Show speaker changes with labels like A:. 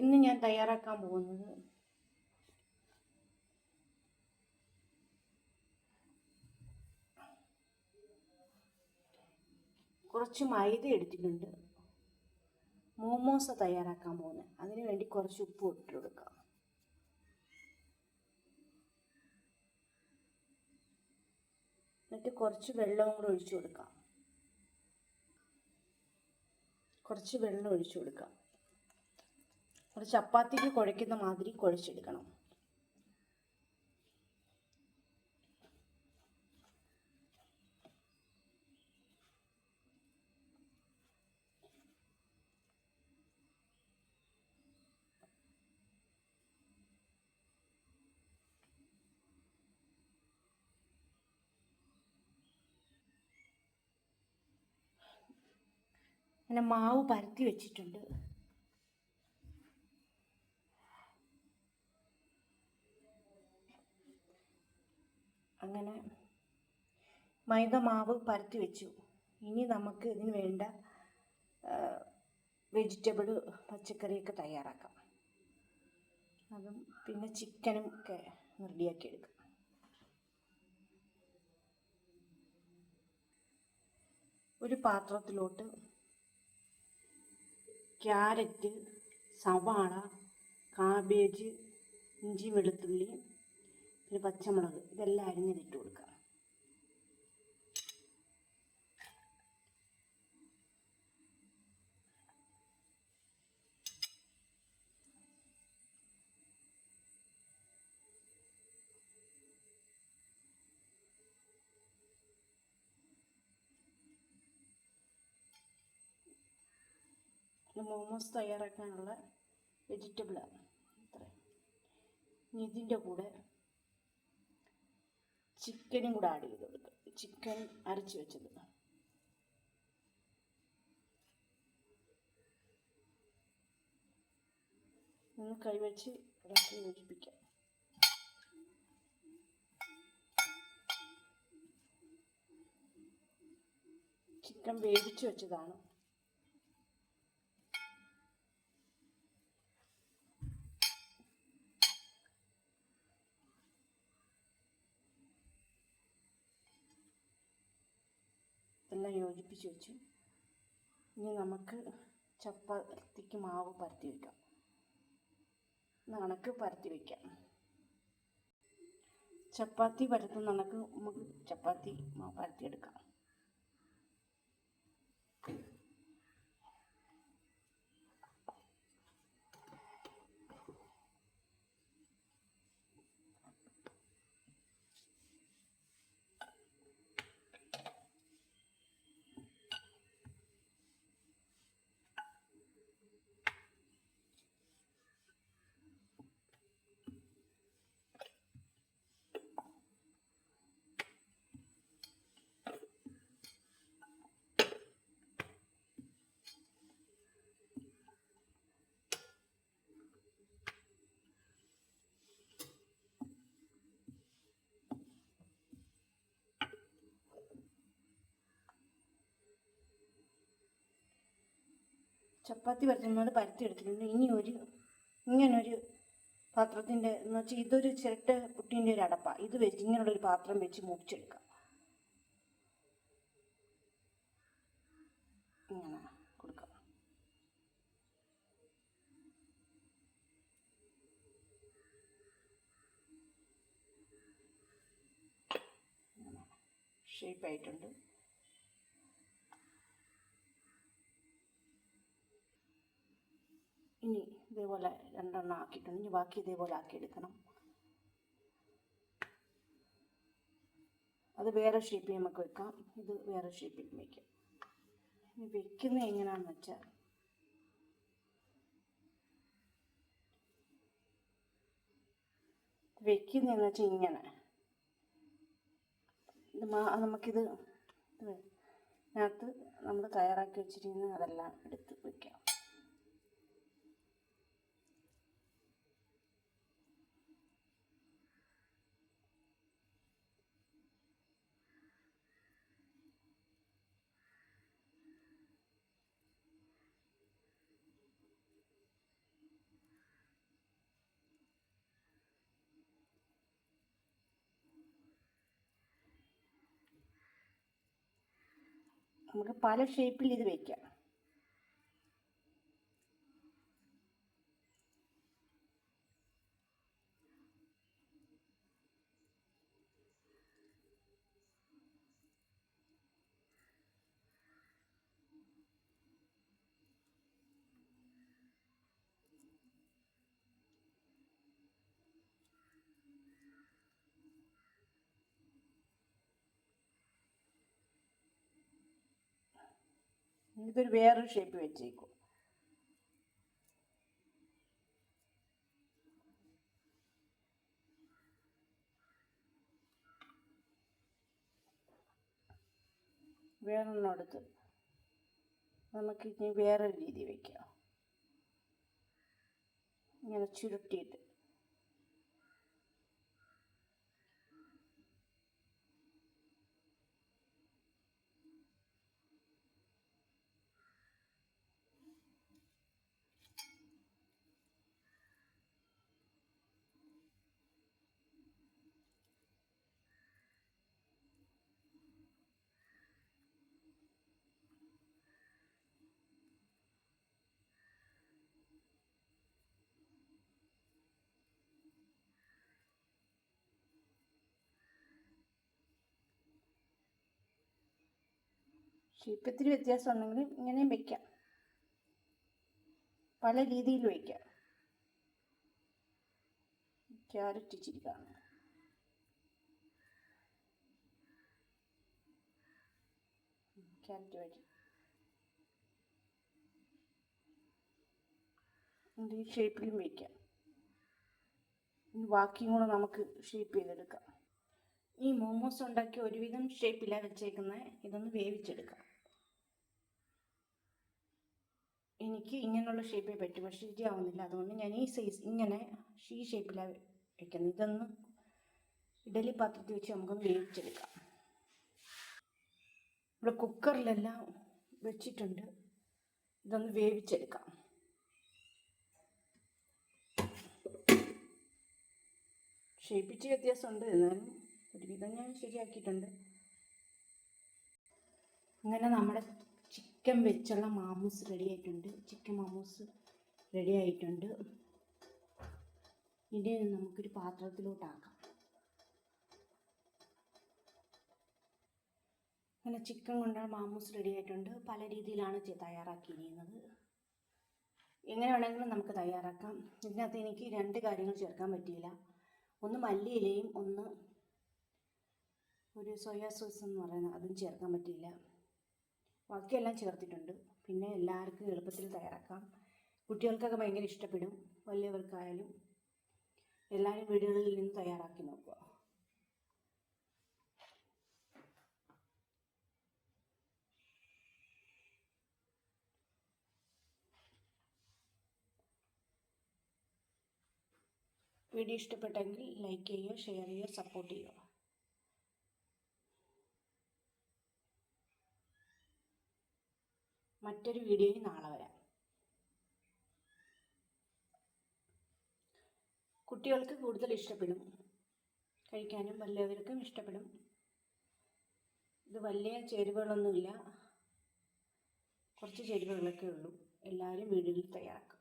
A: ഇന്ന് ഞാൻ തയ്യാറാക്കാൻ പോകുന്നത് കുറച്ച് മൈദ എടുത്തിട്ടുണ്ട്. മോമോസ തയ്യാറാക്കാൻ പോകുന്നത്. അതിന് വേണ്ടി കുറച്ച് ഉപ്പ് ഇട്ട് കൊടുക്കാം എന്നിട്ട് കുറച്ച് വെള്ളവും കൂടെ ഒഴിച്ചു കൊടുക്കാം. കുറച്ച് വെള്ളം ഒഴിച്ചു കൊടുക്കാം. ഒരു ചപ്പാത്തിക്ക് കുഴയ്ക്കുന്ന മാതിരി കുഴച്ചെടുക്കണം. അങ്ങനെ മാവ് പരത്തി വെച്ചിട്ടുണ്ട്. അങ്ങനെ മൈദ മാവ് പരത്തി വെച്ചു ഇനി നമുക്ക് ഇതിന് വേണ്ട വെജിറ്റബിൾ പച്ചക്കറിയൊക്കെ തയ്യാറാക്കാം. അതും പിന്നെ ചിക്കനും ഒക്കെ റെഡിയാക്കി എടുക്കാം ഒരു പാത്രത്തിലോട്ട് ക്യാരറ്റ് സവാള കാബേജ് ഇഞ്ചി വെളുത്തുള്ളി പിന്നെ പച്ചമുളക് ഇതെല്ലാം അരിഞ്ഞതിട്ട് കൊടുക്കുക മോമോസ് തയ്യാറാക്കാനുള്ള വെജിറ്റബിളാണ് ഇനി ഇതിന്റെ കൂടെ ചിക്കനും കൂടെ ആഡ് ചെയ്ത് കൊടുക്കുക ചിക്കൻ അരച്ച് വെച്ചത്. ഒന്ന് കൈവച്ച് ഇളക്കി യോജിപ്പിക്കാം ചിക്കൻ വേവിച്ച് വെച്ചതാണ്. എല്ലാം യോജിപ്പിച്ച് വെച്ചു ഇനി നമുക്ക് ചപ്പാത്തിക്ക് മാവ് പരത്തി വയ്ക്കാം. നണക്ക് പരത്തി വയ്ക്കാം. ചപ്പാത്തി പരത്തുന്ന നണക്ക് നമുക്ക് ചപ്പാത്തി പരത്തിയെടുക്കാം. ചപ്പാത്തി പരത്തുന്നത് പരത്തി എടുത്തിട്ടുണ്ട്. ഇനി ഒരു ഇങ്ങനൊരു പാത്രത്തിന്റെ എന്ന് വെച്ചാൽ ഇതൊരു ചിരട്ട പുട്ടീന്റെ ഒരു അടപ്പ. ഇത് വെച്ച് ഇങ്ങനെയുള്ളൊരു പാത്രം വെച്ച് മുറിച്ചെടുക്കാം ഇങ്ങനെ കൊടുക്കാം. ഷേപ്പായിട്ടുണ്ട് ഇനി ഇതേപോലെ രണ്ടെണ്ണം ആക്കിയിട്ടുണ്ട്. ഇനി ബാക്കി ഇതേപോലെ ആക്കിയെടുക്കണം അത് വേറെ ഷേപ്പിൽ നമുക്ക് വെക്കാം. ഇത് വേറെ ഷേപ്പിൽ വയ്ക്കാം ഇനി വെക്കുന്നത് എങ്ങനെയാണെന്ന് വെച്ചാൽ വെക്കുന്നതെന്ന് വെച്ചാൽ ഇങ്ങനെ. ഇത് നമുക്കിത് ഇത് ഇതിനകത്ത് നമ്മൾ തയ്യാറാക്കി വെച്ചിരിക്കുന്ന അതെല്ലാം എടുത്ത് വെക്കാം. നമുക്ക് പല ഷേപ്പിൽ ഇത് വയ്ക്കാം ഇതൊരു വേറൊരു ഷേപ്പ് വെച്ചേക്കും. വേറൊന്നെടുത്ത് നമുക്ക് ഇനി വേറൊരു രീതി വയ്ക്കാം ഇങ്ങനെ ചുരുട്ടിയിട്ട്. ഷേപ്പ് ഇത്തിരി വ്യത്യാസം ഉണ്ടെങ്കിൽ ഇങ്ങനെയും വയ്ക്കാം പല രീതിയിൽ വയ്ക്കാം ക്യാരറ്റ് ഇച്ചിരി ക്യാരറ്റ് വഴി. ഈ ഷേപ്പിലും വയ്ക്കാം ബാക്കിയും കൂടെ നമുക്ക് ഷേപ്പ് ചെയ്തെടുക്കാം. ഈ മോമോസ് ഉണ്ടാക്കി ഒരുവിധം ഷേപ്പിലാണ് വെച്ചേക്കുന്നത് ഇതൊന്ന് വേവിച്ചെടുക്കാം. എനിക്ക് ഇങ്ങനെയുള്ള ഷേപ്പേ പറ്റും പക്ഷെ ശരിയാവുന്നില്ല. അതുകൊണ്ട് ഞാൻ ഈ സൈസ് ഇങ്ങനെ ഈ ഷേപ്പിലാണ് വെക്കുന്നത്. ഇതൊന്ന് ഇഡലി പാത്രത്തിൽ വെച്ച് നമുക്കൊന്ന് വേവിച്ചെടുക്കാം. ഇവിടെ കുക്കറിലെല്ലാം വെച്ചിട്ടുണ്ട്. ഇതൊന്ന് വേവിച്ചെടുക്കാം. ഷേപ്പിച്ച് വ്യത്യാസമുണ്ട്. എന്നാലും ഒരുവിധം ഞാൻ ശരിയാക്കിയിട്ടുണ്ട്. അങ്ങനെ നമ്മുടെ ചിക്കൻ വെച്ചുള്ള മാമൂസ് റെഡി ആയിട്ടുണ്ട്. ചിക്കൻ മാമൂസ് റെഡി ആയിട്ടുണ്ട്. ഇനി നമുക്കൊരു പാത്രത്തിലോട്ടാക്കാം അങ്ങനെ ചിക്കൻ കൊണ്ടുള്ള മാമൂസ് റെഡി ആയിട്ടുണ്ട്. പല രീതിയിലാണ് തയ്യാറാക്കിയിരിക്കുന്നത്. എങ്ങനെ വേണമെങ്കിലും നമുക്ക് തയ്യാറാക്കാം. ഇതിനകത്ത് എനിക്ക് രണ്ട് കാര്യങ്ങൾ ചേർക്കാൻ പറ്റിയില്ല. ഒന്ന് മല്ലിയിലയും ഒന്ന് ഒരു സോയാ സോസ് എന്ന് പറയുന്നത് അതും ചേർക്കാൻ പറ്റിയില്ല. ബാക്കിയെല്ലാം ചേർത്തിട്ടുണ്ട്. പിന്നെ എല്ലാവർക്കും എളുപ്പത്തിൽ തയ്യാറാക്കാം. കുട്ടികൾക്കൊക്കെ ഭയങ്കര ഇഷ്ടപ്പെടും. വലിയവർക്കായാലും എല്ലാവരും വീടുകളിൽ നിന്ന് തയ്യാറാക്കി നോക്കുക. വീഡിയോ ഇഷ്ടപ്പെട്ടെങ്കിൽ ലൈക്ക് ചെയ്യുക ഷെയർ ചെയ്യുക സപ്പോർട്ട് ചെയ്യുക. മറ്റൊരു വീഡിയോയിൽ നാളെ വരാം. കുട്ടികൾക്ക് കൂടുതൽ ഇഷ്ടപ്പെടും. കഴിക്കാനും വലിയവർക്കും ഇഷ്ടപ്പെടും. ഇത് വലിയ ചേരുവകളൊന്നുമില്ല. കുറച്ച് ചേരുവകളൊക്കെ ഉള്ളൂ. എല്ലാവരും വീടുകളിൽ തയ്യാറാക്കും.